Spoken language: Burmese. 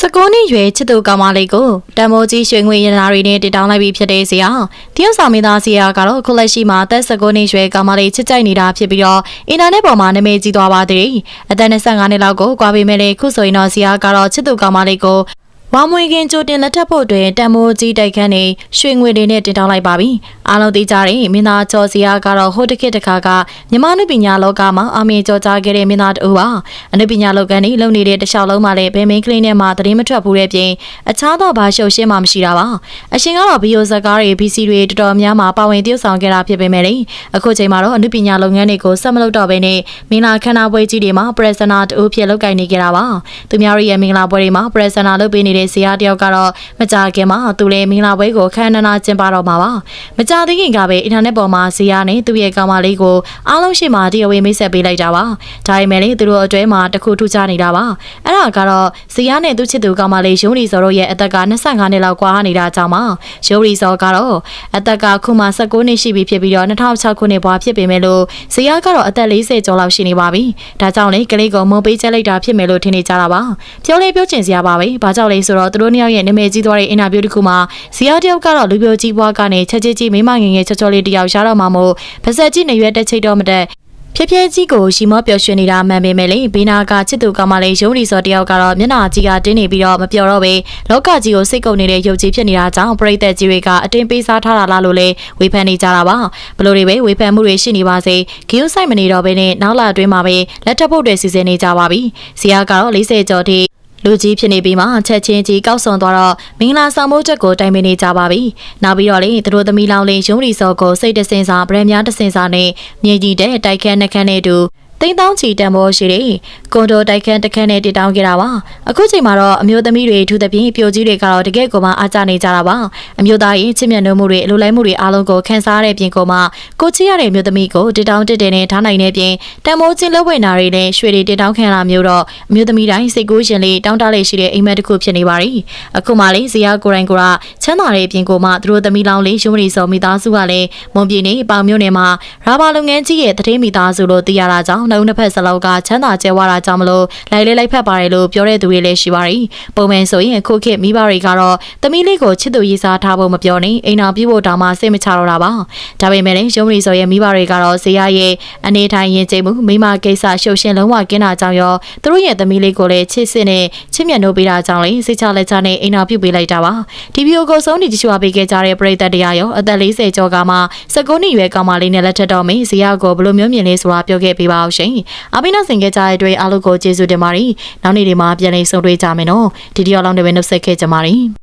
စကုန်းနှစ်ရွယ်ချစ်သူကောင်မလေးကိုတံမိုးကြီးရွှေငွေရတနာတွေနဲ့တည်တောင်းလိုက်ပြီးဖြစ်တဲ့ဇာတရုတ်ဆောင်မင်းသားဇာကတော့ခုလက်ရှိမှာအသက်စကုန်းနှစ်ရွယ်ကောင်မလေးချစ်ကြိုက်နေတာဖြစ်ပြီးတော့အင်တာနက်ပေါ်မှာနာမည်ကြီးသွားပါသေးတယ်အသက်25နှစ်လောက်ကိုကွာပေမဲ့လေခုဆိုရင်တော့ဇာကတော့ချစ်သူကောင်မလေးကို ဝါမွေခင်ကြိုတင်လက်ထပ်ဖို့အတွက်တံမိုးကြီးတိုက်ခန်းနေရွှေငွေတွေနဲ့တင်တောင်းလိုက်ပါပြီအားလုံးသိကြတဲ့မင်းသားကျော်ဇာကတော့ဟိုတစ်ခေတ်တစ်ခါကမြမနုပညာလောကမှာအမင်းကျော်ကြားခဲ့တဲ့မင်းသားတူပါအနုပညာလောကနေလုံနေတဲ့တခြားလုံးမှာလည်းဘယ်မင်းကလေးနဲ့မှသတင်းမထွက်ဘူးတဲ့ပြင်အခြားသောဘာရှုပ်ရှင်းမှမရှိတာပါအရှင်ကတော့ဗီယိုဇကားတွေ BC တွေတော်တော်များများပါဝင်တည်ဆောင်ခဲ့တာဖြစ်ပေမဲ့လေအခုချိန်မှာတော့အနုပညာလုပ်ငန်းတွေကိုဆက်မလုပ်တော့ဘဲနဲ့မင်္ဂလာခမ်းနားပွဲကြီးတွေမှာပရက်စနာတူဖြစ်လုပ်ကိုင်နေကြတာပါသူများရဲ့မင်္ဂလာပွဲတွေမှာပရက်စနာလုပ်ပေးနေတဲ့ဇာတ်တယောက်ကတော့မကြခင်မှာသူလည်းမင်္ဂလာပွဲကိုခမ်းနားနာကျင်းပတော့မှာပါမကြသေးခင်ကပဲအင်တာနက်ပေါ်မှာဇာတ်နဲ့သူ့ရဲ့ကောင်မလေးကိုအားလုံးရှိမှတရားဝင်မိတ်ဆက်ပေးလိုက်တာပါဒါပေမဲ့လေသူတို့အတွဲမှာတခုထူးခြားနေတာပါအဲ့ဒါကတော့ဇာတ်နဲ့သူ့ချစ်သူကောင်မလေးရုံးရီစော်တို့ရဲ့အသက်က25နှစ်လောက်ကွာနေတာကြောင့်ပါရုံးရီစော်ကတော့အသက်ကခုမှ19နှစ်ရှိပြီဖြစ်ပြီးတော့2006ခုနှစ်ဘွားဖြစ်ပေမဲ့လို့ဇာတ်ကတော့အသက်40ကျော်လောက်ရှိနေပါပြီဒါကြောင့်လေကလေးကိုမုံပေးချက်လိုက်တာဖြစ်မယ်လို့ထင်နေကြတာပါပြောလေပြောချင်စရာပါပဲဘာကြောင့်လဲဆိုတော့သူတို့နှစ်ယောက်ရဲ့နာမည်ကြီးသွားတဲ့အင်တာဗျူးတစ်ခုမှာဇာတ်တယောက်ကတော့လူပြိုကြီးဘွားကနေချက်ချင်းကြီးမိမငယ်ငယ်ချောချောလေးတယောက်ရှားတော့မှမို့ပါဇက်ကြီးနေရွက်တက်ချိတ်တော့မတက်ဖြည်းဖြည်းကြီးကိုရှီမောပျော်ရွှင်နေတာမှန်ပေမဲ့လေဘေးနာကချစ်သူကောင်မလေးရုံးရီစောတယောက်ကတော့မျက်နှာကြီးကတင်းနေပြီးတော့မပျော်တော့ပဲလောကကြီးကိုစိတ်ကုန်နေတဲ့ရုပ်ကြီးဖြစ်နေတာကြောင့်ပရိသတ်ကြီးတွေကအတင်းပေးစားထားတာလားလို့လေဝေဖန်နေကြတာပါဘလို့တွေပဲဝေဖန်မှုတွေရှိနေပါစေဂီယုဆိုင်မနေတော့ဘဲနဲ့နောက်လာအတွင်းမှာပဲလက်ထပ်ဖို့တွေစီစဉ်နေကြပါပြီဇီယာကတော့40ကျော်ထိ လူကြီးဖြစ်နေပြီးမှချက်ချင်းကြီးကောက်ဆွန်သွားတော့မင်္ဂလာဆောင်မိုးချက်ကိုတိုင်ပင်နေကြပါပြီ။နောက်ပြီးတော့လေသူတို့သမီးလောင်လေးရုံးရီစောကိုစိတ်တစင်စာဗရန်များတစင်စာနဲ့မြေကြီးတဲ့တိုက်ခန်းနှက်ခန်းနဲ့တူ တိန်းတောင်းချီတန်ဖိုးရှိတယ်။ကွန်ဒိုတိုက်ခန်းတစ်ခန်းနဲ့တည်တောင်းခဲ့တာပါ။အခုချိန်မှာတော့အမျိုးသမီးတွေထူးသဖြင့်ပြိုကြီးတွေကတော့တကယ့်ကိုမှအားကြနေကြတာပါ။အမျိုးသားရဲ့ချစ်မြတ်နိုးမှုတွေအလိုလိုက်မှုတွေအားလုံးကိုခန်းစားတဲ့ပြင်ကိုမှကိုချစ်ရတဲ့မျိုးသမီးကိုတည်တောင်းတက်တယ်နဲ့ထားနိုင်တဲ့ပြင်တန်ဖိုးချင်းလက်ဝဲနာတွေနဲ့ရွှေတွေတည်တောင်းခံလာမျိုးတော့အမျိုးသမီးတိုင်းစိတ်ကူးရှင်လေးတောင်းတလေးရှိတဲ့အိမ်မက်တစ်ခုဖြစ်နေပါပြီ။အခုမှလေးဇီယာကိုရိုင်းကိုရာချမ်းသာတဲ့ပြင်ကိုမှသူတို့သမီးလောင်လေးရုံးရီစောမိသားစုကလည်းမွန်ပြည်နေပေါင်မျိုးနယ်မှာရာဘာလုပ်ငန်းကြီးရဲ့တတိမိသားစုလို့သိရတာကြောင့်နှုတ်နှစ်ဖက်စလောက်ကချမ်းသာကျဲဝါတာကြောင့်မလို့လိုက်လေးလိုက်ဖက်ပါတယ်လို့ပြောတဲ့သူတွေလည်းရှိပါတယ်။ပုံမှန်ဆိုရင်အခုခေတ်မိဘတွေကတော့သမီးလေးကိုချစ်သူရေးစားထားဖို့မပြောနေအိမ်တော်ပြုဖို့တောင်မှစိတ်မချတော့တာပါ။ဒါပေမဲ့လည်းရုံးရီစောရဲ့မိဘတွေကတော့ဇေယရဲ့အနေထိုင်ရင်ကျိမှုမိမကိစ္စရှုပ်ရှင်းလုံးဝကင်းတာကြောင့်ရောသူတို့ရဲ့သမီးလေးကိုလည်းချစ်စစ်နဲ့ချစ်မြတ်နိုးပေးတာကြောင့်လေစိတ်ချလက်ချနဲ့အိမ်တော်ပြုပေးလိုက်တာပါ။ဒီဗီဒီယိုကိုဆုံးနေကြည့်ရှုပေးခဲ့ကြတဲ့ပရိသတ်တရားရောအသက်40ကျော်ကမှ19နှစ်ရွယ်ကောင်မလေးနဲ့လက်ထပ်တော်မင်းဇေယကိုဘယ်လိုမျိုးမြင်လဲဆိုတာပြောခဲ့ပေးပါအောင်ရှင်။အပိနာဆင်ခဲ့ကြတဲ့အတွက်အားလုံးကိုကျေးဇူးတင်ပါတယ်။နောက်နေ့ဒီမှာပြန်လည်ဆုံတွေ့ကြမယ်နော်။ဒီဒီယောက်လောင်းတွေပဲနှုတ်ဆက်ခဲ့ကြပါတယ်။